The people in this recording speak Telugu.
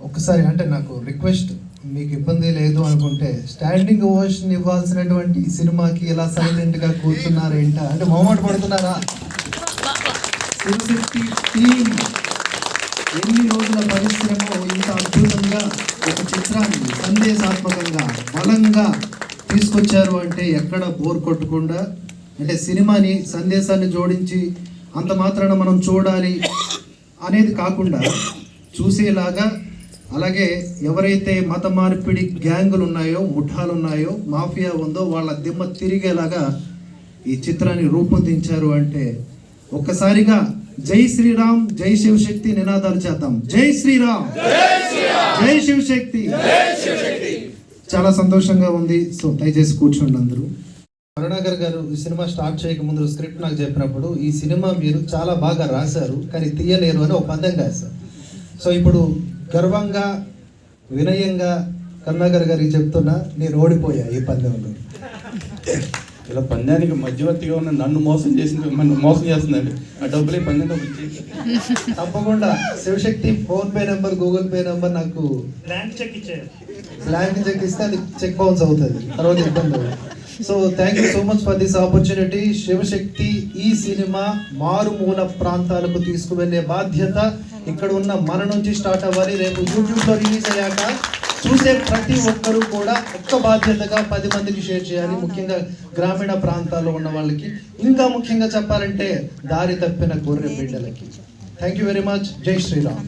ఒకసారి అంటే నాకు రిక్వెస్ట్ మీకు ఇబ్బంది లేదు అనుకుంటే స్టాండింగ్ ఓషన్ ఇవ్వాల్సినటువంటి ఈ సినిమాకి ఇలా సైలెంట్గా కూర్చున్నారు ఏంటా అంటే మొహమాట పడుతున్నారా టీమ్ ఎన్ని రోజుల పరిశ్రమ ఇంత అద్భుతంగా ఒక చిత్రాన్ని సందేశాత్మకంగా బలంగా తీసుకొచ్చారు అంటే ఎక్కడ బోర్ కొట్టకుండా అంటే సినిమాని సందేశాన్ని జోడించి అంత మాత్రాన మనం చూడాలి అనేది కాకుండా చూసేలాగా అలాగే ఎవరైతే మత మార్పిడి గ్యాంగులు ఉన్నాయో ముఠాలు ఉన్నాయో మాఫియా ఉందో వాళ్ళ దిమ్మ తిరిగేలాగా ఈ చిత్రాన్ని రూపొందించారు అంటే ఒక్కసారిగా జై శ్రీరామ్ జై శివశక్తి నినాదాలు చేద్దాం. జై శ్రీరామ్! జై శివశక్తి! చాలా సంతోషంగా ఉంది. సో దయచేసి కూర్చోండి అందరూ. కరుణాకర్ గారు ఈ సినిమా స్టార్ట్ చేయక ముందు స్క్రిప్ట్ నాకు చెప్పినప్పుడు ఈ సినిమా మీరు చాలా బాగా రాశారు కానీ తీయలేరు అని ఒక పద్యం కాదు సో ఇప్పుడు గర్వంగా వినయంగా కరుణాకర్ గారికి చెప్తున్నా నేను ఓడిపోయా ఈ పందెంలో. ఇలా పందానికి మధ్యవర్తిగా ఉన్న నన్ను మోసం చేసింది నన్ను మోసం చేస్తుందండి. ఆ డబ్బులే పందెంలో తప్పకుండా. Shivashakti PhonePe number Google Pay number నాకు బ్లాంక్ చెక్ ఇచ్చారు బ్లాంక్ చెక్ ఇస్తే అది చెక్ బౌన్స్ అవుతుంది. తర్వాత ఇబ్బంది so thank you so much for this opportunity Shivashakti ఈ సినిమా మారుమూల ప్రాంతాలకు తీసుకువెళ్ళే బాధ్యత ఇక్కడ ఉన్న మన నుంచి స్టార్ట్ అవ్వాలి. రేపు యూట్యూబ్లో రిలీజ్ అయ్యాక చూసే ప్రతి ఒక్కరూ కూడా ఒక్క బాధ్యతగా పది మందికి షేర్ చేయాలి. ముఖ్యంగా గ్రామీణ ప్రాంతాల్లో ఉన్న వాళ్ళకి. ఇంకా ముఖ్యంగా చెప్పాలంటే దారి తప్పిన గొర్రె బిడ్డలకి. థ్యాంక్ యూ వెరీ మచ్ జై శ్రీరామ్.